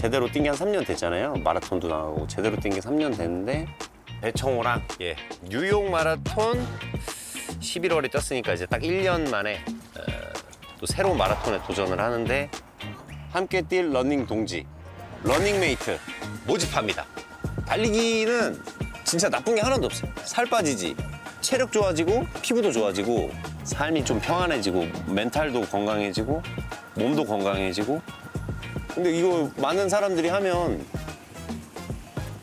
제대로 뛴 게 한 3년 됐잖아요. 마라톤도 나가고 제대로 뛴 게 3년 됐는데 배청호랑 예 뉴욕 마라톤 11월에 뛰었으니까 이제 딱 1년 만에 어, 또 새로운 마라톤에 도전을 하는데 함께 뛸 러닝 동지 러닝메이트 모집합니다. 달리기는 진짜 나쁜 게 하나도 없어요. 살 빠지지, 체력 좋아지고, 피부도 좋아지고, 삶이 좀 평안해지고, 멘탈도 건강해지고, 몸도 건강해지고. 근데 이거 많은 사람들이 하면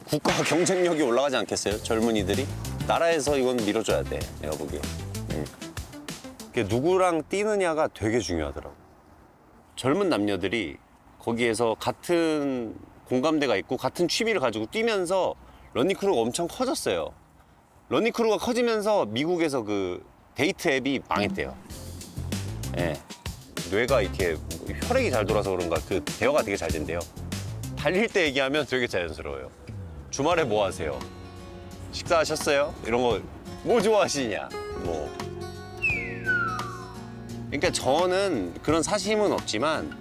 국가 경쟁력이 올라가지 않겠어요? 젊은이들이? 나라에서 이건 밀어줘야 돼, 내가 보기에. 음. 그게 누구랑 뛰느냐가 되게 중요하더라고. 젊은 남녀들이 거기에서 같은 공감대가 있고 같은 취미를 가지고 뛰면서 러닝크루가 엄청 커졌어요. 러닝크루가 커지면서 미국에서 그 데이트 앱이 망했대요. 예. 뇌가 이렇게 혈액이 잘 돌아서 그런가 그 대화가 되게 잘 된대요. 달릴 때 얘기하면 되게 자연스러워요. 주말에 뭐 하세요? 식사하셨어요? 이런 거 뭐 좋아하시냐? 뭐. 그러니까 저는 그런 사심은 없지만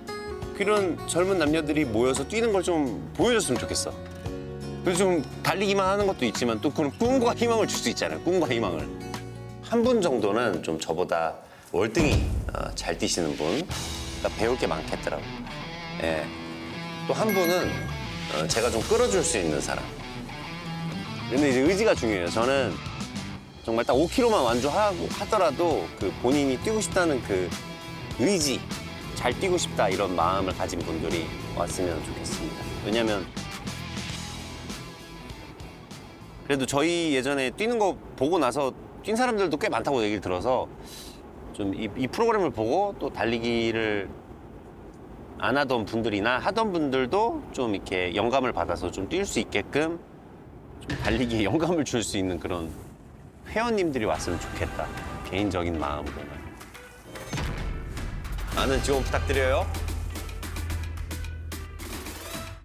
그런 젊은 남녀들이 모여서 뛰는 걸 좀 보여줬으면 좋겠어. 좀 달리기만 하는 것도 있지만 또 그런 꿈과 희망을 줄 수 있잖아요. 꿈과 희망을. 한 분 정도는 좀 저보다 월등히 어, 잘 뛰시는 분, 그러니까 배울 게 많겠더라고. 예. 또 한 분은 어, 제가 좀 끌어줄 수 있는 사람. 근데 이제 의지가 중요해요. 저는 정말 딱 5km만 완주하고 하더라도 그 본인이 뛰고 싶다는 그 의지, 잘 뛰고 싶다 이런 마음을 가진 분들이 왔으면 좋겠습니다. 왜냐면 그래도 저희 예전에 뛰는 거 보고 나서 뛴 사람들도 꽤 많다고 얘기를 들어서 좀 이 이 프로그램을 보고 또 달리기를 안 하던 분들이나 하던 분들도 좀 이렇게 영감을 받아서 좀 뛸 수 있게끔 좀 달리기에 영감을 줄 수 있는 그런 회원님들이 왔으면 좋겠다. 개인적인 마음으로는. 많은 지원 부탁드려요.